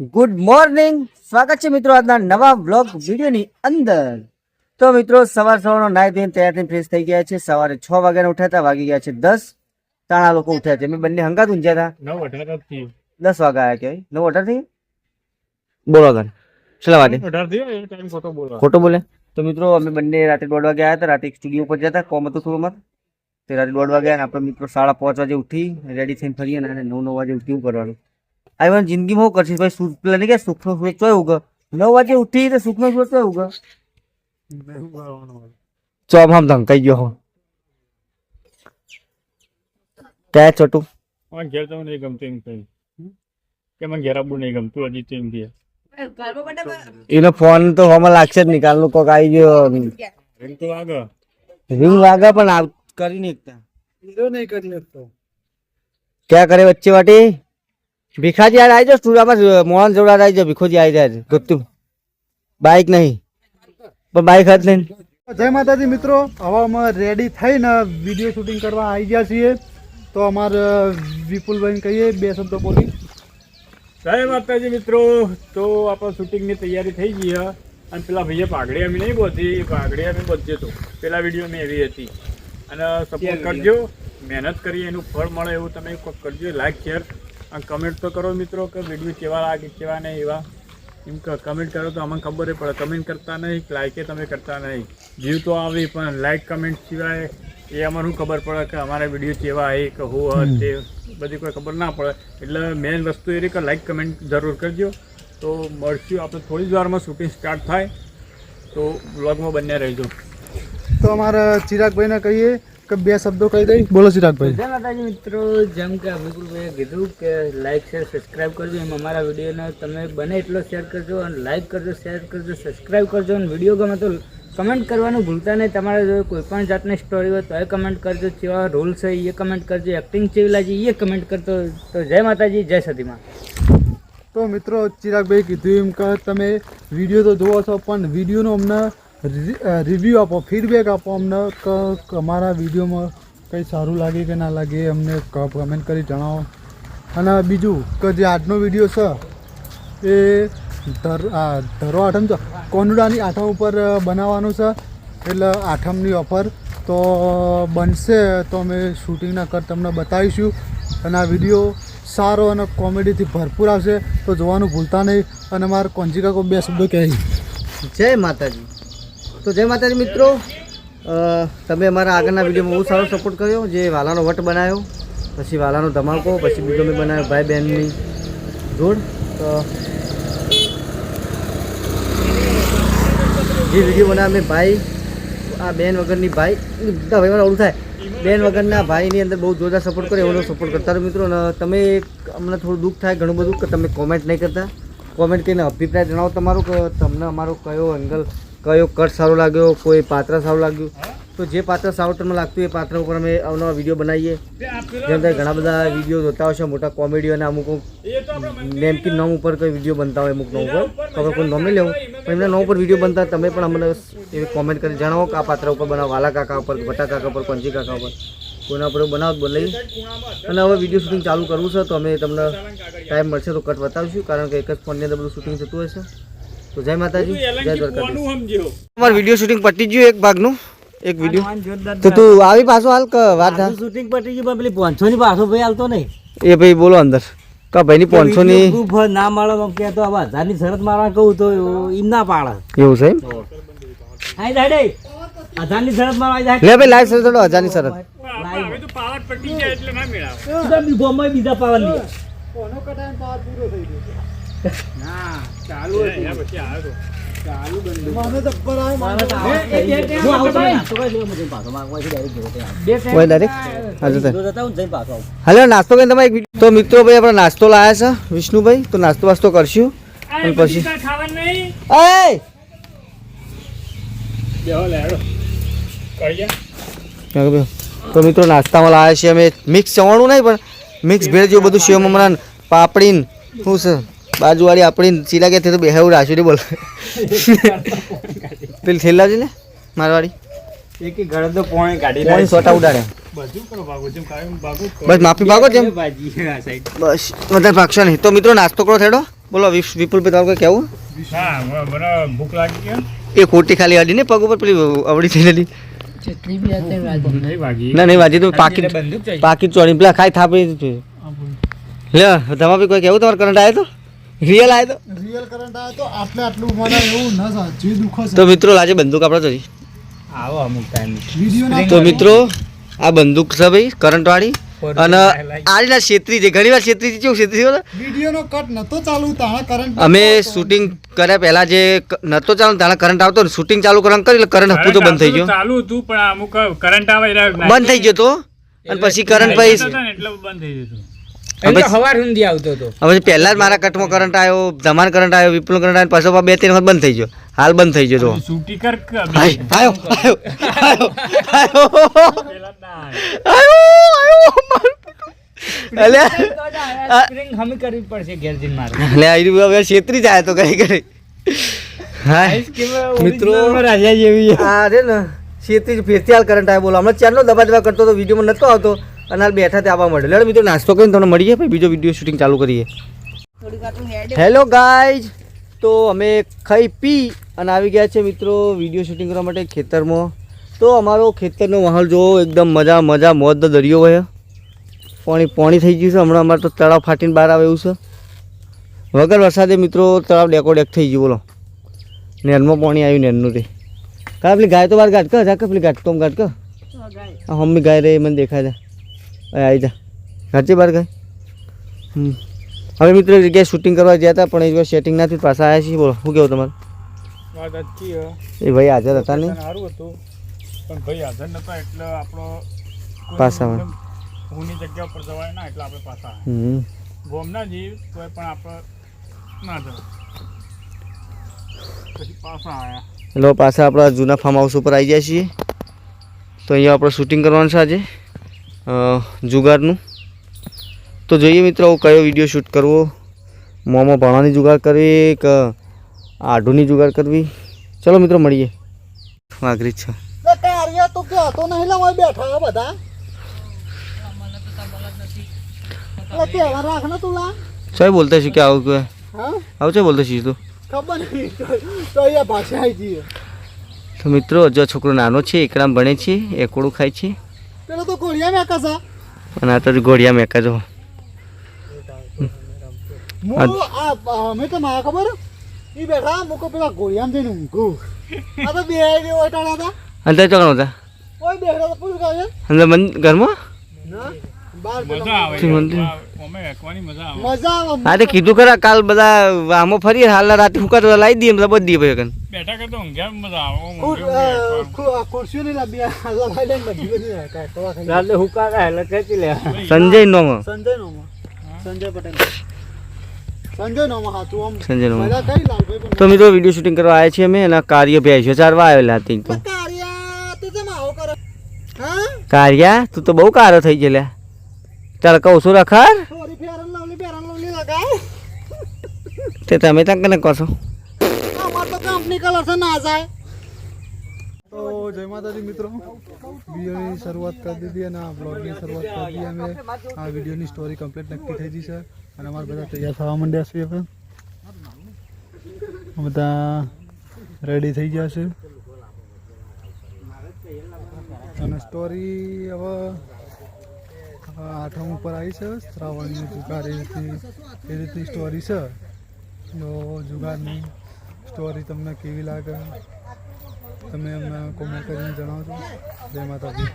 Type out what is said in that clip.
Good morning સ્વાગત છે મિત્રો આજના નવા બ્લોગ વિડીયોની અંદર. તો મિત્રો સવાર સવારનો નાઈ ધોઈને તૈયાર થઈને ફ્રેશ થઈ ગયા છે. સવારે છ વાગ્યાના ઉઠ્યા હતા વાગી ગયા છે દસ. તાણા લોકો ઉઠ્યા છે. મેં બંને હંગાત ઊંઝ્યા હતા. નવ અઢાર દસ વાગ્યા આવ્યા કહેવાય નવ અઢાર થઈ બોલો આગળ. છેલ્લા વાગે. અઢારથી ટાઈમ ખોટો બોલો. ખોટો બોલે? તો મિત્રો અમે બંને રાતે દોઢ વાગે આવ્યા હતા. રાતે એક સ્ટુડિયો ઉપર જતા. કોમ હતું થોડું મત તે રાતે દોઢ વાગે આપણે મિત્રો સાડા પાંચ વાગે ઉઠી રેડી થઈને ફરીએ અને નવ નવ વાગે ઉઠી કરવાનું આવી જિંદગીમાં શું કરશે. ભાઈ સૂર્ય પેલા નહીં કે સુખનો સૂરજ ચોય ઉગે. નવ વાગે ઉઠી તો સુખનો સૂરજ ચોય ઉગે. ચોમ આમ કઈ ગયો હું. ક્યાં છોટું. મને ઘેર તો નહીં ગમતું એમ કહ્યું કે મને ઘેર આવવું નહીં ગમતું હજી તો એમ એનો ફોન તો હમણાં લાગશે જ નિકાલનું કોક આવી ગયો. રિંગ તો વાગે. રિંગ વાગે પણ કરી નહીં એકતા નહીં કરી શકતો. ક્યાં કરે વચ્ચે વાટી? ભીખાજી યાર આવી જાવ ટુરામાં મોહન જોડાર આવી જાવ ભીખોજી આવી જાય ગુપ્તું બાઇક નહીં. પણ બાઇક હાથ નહીં જય માતાજી મિત્રો હવે અમે રેડી થઈને વીડિયો શૂટિંગ કરવા આવી ગયા છીએ. તો અમારે વિપુલભાઈ કહીએ બે શબ્દો બોલી. જય માતાજી મિત્રો તો આપણે શૂટિંગની તૈયારી થઈ ગઈ અને પેલા ભાઈએ પાઘડી અમે નહીં બોલતી પાઘડી અમે બોલતી તો પેલા વીડિયો મેં એવી હતી. અને સપોર્ટ કરજો મહેનત કરી એનું ફળ મળે એવું તમે કરજો લાઈક શેર અને કમેન્ટ તો કરો મિત્રો કે વીડિયો કેવા લાગે, કેવા નહીં એવા. એમ કમેન્ટ કરો તો અમને ખબર પડે. કમેન્ટ કરતા નહીં લાઈકે તમે કરતા નહીં. જીવ તો આવી, પણ લાઈક કમેન્ટ સિવાય એ અમને શું ખબર પડે કે અમારા વીડિયો કેવા એ કે હું તે બધી કોઈ ખબર ના પડે. એટલે મેઇન વસ્તુ એ રીતે કે લાઈક કમેન્ટ જરૂર કરજો. તો મળશું આપણે થોડી જ વારમાં શૂટિંગ સ્ટાર્ટ થાય. તો બ્લોગમાં બન્યા રહેજો. તો અમારા ચિરાગભાઈને કહીએ કે બે શબ્દો કહી દઈ. બોલો ચિરાગભાઈ જય માતાજી મિત્રો જેમ કે વિપુલભાઈએ કીધું કે લાઈક શેર સબસ્ક્રાઇબ કરજો. એમ અમારા વિડીયોને તમે બને એટલો શેર કરજો અને લાઈક કરજો શેર કરજો સબસ્ક્રાઈબ કરજો અને વીડિયો ગમે તો કમેન્ટ કરવાનું ભૂલતા નહીં. તમારે જો કોઈ પણ જાતની સ્ટોરી હોય તો એ કમેન્ટ કરજો. કેવા રોલ્સ છે એ કમેન્ટ કરજો. એક્ટિંગ કેવી લાગી એ કમેન્ટ કરતો તો જય માતાજી જય સતીમાં. તો મિત્રો ચિરાગભાઈ કીધું એમ કે તમે વીડિયો તો જોવો છો પણ વિડીયોનો અમને રિવ્યૂ આપો ફીડબેક આપો અમને અમારા વિડીયોમાં કંઈ સારું લાગે કે ના લાગે, અમને કમેન્ટ કરી જણાવો. અને બીજું, કે જે આજનો વીડિયો છે, એ ધર આ ધરો આઠમ છે, કોનુડાની આઠમ ઉપર બનાવવાનું છે, એટલે આઠમની ઓફર તો, બનશે તો અમે શૂટિંગના કર, તમને બતાવીશું. અને આ વીડિયો સારો અને કોમેડીથી ભરપૂર આવશે, તો જોવાનું ભૂલતા નહીં. અને મારા કોંજી કો બે શબ્દો કહે જય માતાજી. તો જય માતાજી મિત્રો. તમે અમારા આગળના વિડીયોમાં બહુ સારો સપોર્ટ કર્યો, જે વાલાનો વટ બનાવ્યો પછી વાલાનો ધમાકો, પછી બીજો મેં બનાવ્યો ભાઈ બહેનની જોડ. તો જે વીડિયો બનાવ્યો મેં ભાઈ, આ બેન વગરની ભાઈ, બધા ભાઈ ઓળું થાય. બેન વગરના ભાઈની અંદર બહુ જોરદાર સપોર્ટ કર્યો એનો સપોર્ટ કરતા રહો મિત્રો. અને તમે અમને થોડું દુઃખ થાય ઘણું બધું, કે તમે કોમેન્ટ નહીં કરતા. કોમેન્ટ કરીને અભિપ્રાય જણાવો તમારો, કે તમને અમારો કયો એંગલ કયો કટ સારો લાગ્યો કોઈ પાત્ર સારું લાગ્યું? તો જે પાત્ર સારું તમને લાગતું એ પાત્ર ઉપર અમે અવનવા વીડિયો બનાવીએ. જેમ કે ઘણા બધા વીડિયો જોતા હશો મોટા કોમેડીઓ અને અમુક નેમકી નોમ ઉપર કોઈ વીડિયો બનતા હોય અમુક નોમ ઉપર. તો કોઈ નોમી લેવું. પણ એમના નોમ ઉપર વીડિયો બનતા તમે પણ અમને એવી કોમેન્ટ કરી જણાવો કે આ પાત્ર ઉપર બનાવો. વાલા કાકા ઉપર ભટ્ટા કાકા ઉપર પંચી કાકા ઉપર. કોઈના ઉપર બનાવો બનાવી અને હવે વીડિયો શૂટિંગ ચાલુ કરવું છે તો અમે તમને ટાઈમ મળશે તો કટ બતાવીશું કારણ કે એક જ ફોનની અંદર બધું શૂટિંગ થતું હશે તો જય માતાજી જય દ્વારકાધીશ. તમારું વીડિયો શૂટિંગ પતી ગયું એક ભાગનું એક વીડિયો તો તું આવી પાછો હાલ કે વાત થા? શૂટિંગ પટી ગયું પણ પેલી પાંચસો ની પાછો ભાઈ હાલતો નહીં. એ ભાઈ બોલો અંદર. કા ભાઈની પાંચસો ની ના મળે તો કે તો હવે હજારની શરત મારવા કહું તો એમ ના પાડે. એવું છે એમ? આઈ દાડે. હજારની શરત મારવા જાય. લે ભાઈ લાઈવ શરત થોડો હજારની શરત. હવે તો પાવર પટી જાય એટલે ના મેળાવે. બધા બી ગોમાં બીજા પાવર લે ચાલુ પછી આવ્યો હું આવતો નહીં, નાસ્તો આવું. હાલો નાસ્તો કરીને તમે એક તો મિત્રો ભાઈ આપણે નાસ્તો લાયા છે વિષ્ણુભાઈ. તો નાસ્તો વાસ્તો કરશું. અને પછી તો મિત્રો નાસ્તામાં લાવ્યા છીએ અમે. મિક્સ ચવાણું નહીં પણ મિક્સ ભેળ જેવું બધું સેવ મમરા પાપડીન. શું છે? બાજુવાળી આપણી ચીલા કે તે તો બેહાવું રાશી બોલ. પેલી થેલા છે ને મારવાડી એક ઘરે તો પોણે કાઢી પોણે સોટા ઉડાડે. બધું કરો ભાગો જેમ કાયમ ભાગો. બસ માફી માગો જેમ. બસ વધારે ભાગશો નહીં. તો મિત્રો નાસ્તો કરો થેડો. બોલો વિપુલ ભાઈ તમારું કેવું ભૂખ લાગી એ ખોટી ખાલી અડી ને પગ ઉપર પેલી અવળી થઈ નહીં ના નહીં વાજી તો પાકી પાકી ચોરી પેલા ખાઈ થાપી લે તમારે કોઈ કેવું તમારે કરંટ આવ્યો તો? રિયલ આયો તો? રિયલ કરંટ આયો તો આટલે આટલું મને એવું ન જે દુઃખ છે. તો મિત્રો લાજે બંદૂક આપણે તો આવો અમુક ટાઈમ વીડિયો તો મિત્રો આ બંદૂક છે ભાઈ કરંટ વાળી અને આજના છેતરી છે ઘણી વાર છેતરી કેવું છેતરી છે ખબર? વીડિયો નો કટ નતો ચાલુ તાણા કરંટ અમે શૂટિંગ કર્યા પહેલા જે નતો ચાલુ તાણા કરંટ આવતો ને શૂટિંગ ચાલુ કરવાનું કરી એટલે કરંટ હપું તો બંધ થઈ ગયો. ચાલુ હતું પણ અમુક કરંટ આવે એટલે બંધ થઈ ગયો તો? અને પછી કરંટ પછી એટલે બંધ થઈ જતું હવે પહેલા જ મારા કટમાં કરંટ આવ્યો ધમાન કરંટ આવ્યો વિપુલ કરંટ આવ્યો પાછો બે ત્રણ વખત બંધ થઈ ગયો. હાલ બંધ થઈ ગયો તો. સૂટી કર કે આય, આયો આયો આયો આયો પેલા ના આયો આયો માર. અલ્યા. સ્પ્રિંગ હમી કરવી પડશે ઘેર જઈને મારે. એટલે આ રહ્યું હવે છેતરી જાય તો કઈ કરી. હાય. મિત્રો રાજા જેવી હા છે ને છેતરી ફેરથી હાલ કરંટ આવ્યો બોલો. હમણાં ચારનો દબા દબા કરતો તો વિડીયોમાં નતો આવતો. અને હાલ બેઠા તે આવવા મળે લેડો મિત્રો નાસ્તો કરીને તમને મળીએ. પછી બીજો વીડિયો શૂટિંગ ચાલુ કરીએ. હેલો ગાઈઝ તો અમે ખાઈ પી અને આવી ગયા છે મિત્રો વીડિયો શૂટિંગ કરવા માટે ખેતરમાં. તો અમારો ખેતરનો માહોલ જો એકદમ મજા મજા મોજ દરિયો હોય પાણી પાણી થઈ ગયું છે. હમણાં અમારે તો તળાવ ફાટીને બહાર આવે એવું છે. વગર વરસાદે મિત્રો તળાવ ડેકો ડેક થઈ ગયું બોલો. નેરમાં પાણી આવ્યું નેરનું તે કા પેલી ગાય તો બહાર ગાટ કર જા કે પેલી ગાટ તો ગાટ કર. હા ગાય. રે મને દેખાય જા આવી જા. ઘરથી બહાર ગઈ હમ. હવે મિત્રો એક જગ્યાએ શૂટિંગ કરવા ગયા હતા પણ એ જગ્યાએ સેટિંગ ના થયું પાછા આવ્યા છીએ બોલો શું કેવું તમારે? વાત એ ભાઈ હાજર હતા નહીં? સારું હતું પણ ભાઈ હાજર નતા એટલે આપણો પાછા હુંની જગ્યા ઉપર જવાય ના એટલે આપણે પાછા હમ. ગોમ ના જઈએ પણ આપણે ના જવાય. પછી પાછા આયા. એટલે પાછા આપણા જૂના ફાર્મ હાઉસ ઉપર આવી ગયા છીએ. તો અહીંયા આપણે શૂટિંગ કરવાનું છે આજે. જુગારનું. તો જોઈએ મિત્રો કયો વીડિયો શૂટ કરવો? મોંમાં ભણવાની જુગાડ કરવી કે આઢુની જુગાડ કરવી? ચલો મિત્રો મળીએ. વાઘરી છ. બોલતા શીખ કે આવું કે? આવું છે બોલતા તું? જઈએ. તો મિત્રો જો છોકરો નાનો છે એકડામ ભણે છે એકોડું ખાય છે. પેલો તો ઘોડિયા મેકા છે. અને આ તો ઘોડિયા મેકા જો. આ અમે તો મારા ખબર? ઈ બેઠા મુકો પેલા ઘોડિયામાં જઈને ઊંઘું. આ તો બે જેવો અટાણા હતા. અંદર ચોકણ હતા ઓય બેઠા તો પૂરું કાઢે અંદર મન ઘરમાં? ના. બાર મજા આવે. થી મંદિર. અમે એકવાની મજા આવે. મજા આવે હા તે કીધું ખરા કાલ બધા આમો ફરીએ હાલ રાતે તો લાવી દઈએ બધા બધી દઈએ પછી બેઠા કરતો ઊંઘ્યા મજા આવે ઓમ ખુર- ઊંઘ્યા અ, ઊંઘ્યા ખુ- આ ખુરશીઓ નહીં લાવી આ લગાઈ લઈને બધી બધી કાંઈ ટવા ખાઈ. રાતે હુકા એટલે ખેંચી લે. સંજય નો સંજય નોમાં. સંજય પટેલ. સંજય નોમાં હાચું આમ સંજય નો પહેલા કઈ લાલભાઈ પણ તો મિત્રો વીડિયો શૂટિંગ કરવા આવ્યા છીએ અમે એના કાર્ય ભેંસો ચારવા આવેલા હતી તો. તું કેમ આવો કરે? હા? કાર્યા? તું તો બહુ કારો થઈ ગયેલા. ચાલ કહું છું રખાર sorry fair and lovely fair and lovely લગાય. તે તમે ત્યાં કને કહો છો. અમાર તો કંપની કલર છે ના જાય. તો જય માતાજી મિત્રો. વિડીયોની શરૂઆત કરી દીધી અને આ બ્લોગની શરૂઆત કરી દીધી. અમે આ વિડીયોની સ્ટોરી કમ્પ્લીટ નક્કી થઈ ગઈ છે અને અમારે બધા તૈયાર થવા માંડ્યા છીએ હવે. બધા રેડી થઈ ગયા છે. અને સ્ટોરી હવે આઠમ ઉપર આવી છે. શ્રાવણની જુગાર એ રીતની એ રીતની સ્ટોરી છે. તો જુગારની સ્ટોરી તમને કેવી લાગે? તમે અમને કોમેન્ટ કરીને જણાવજો. જય માતાજી.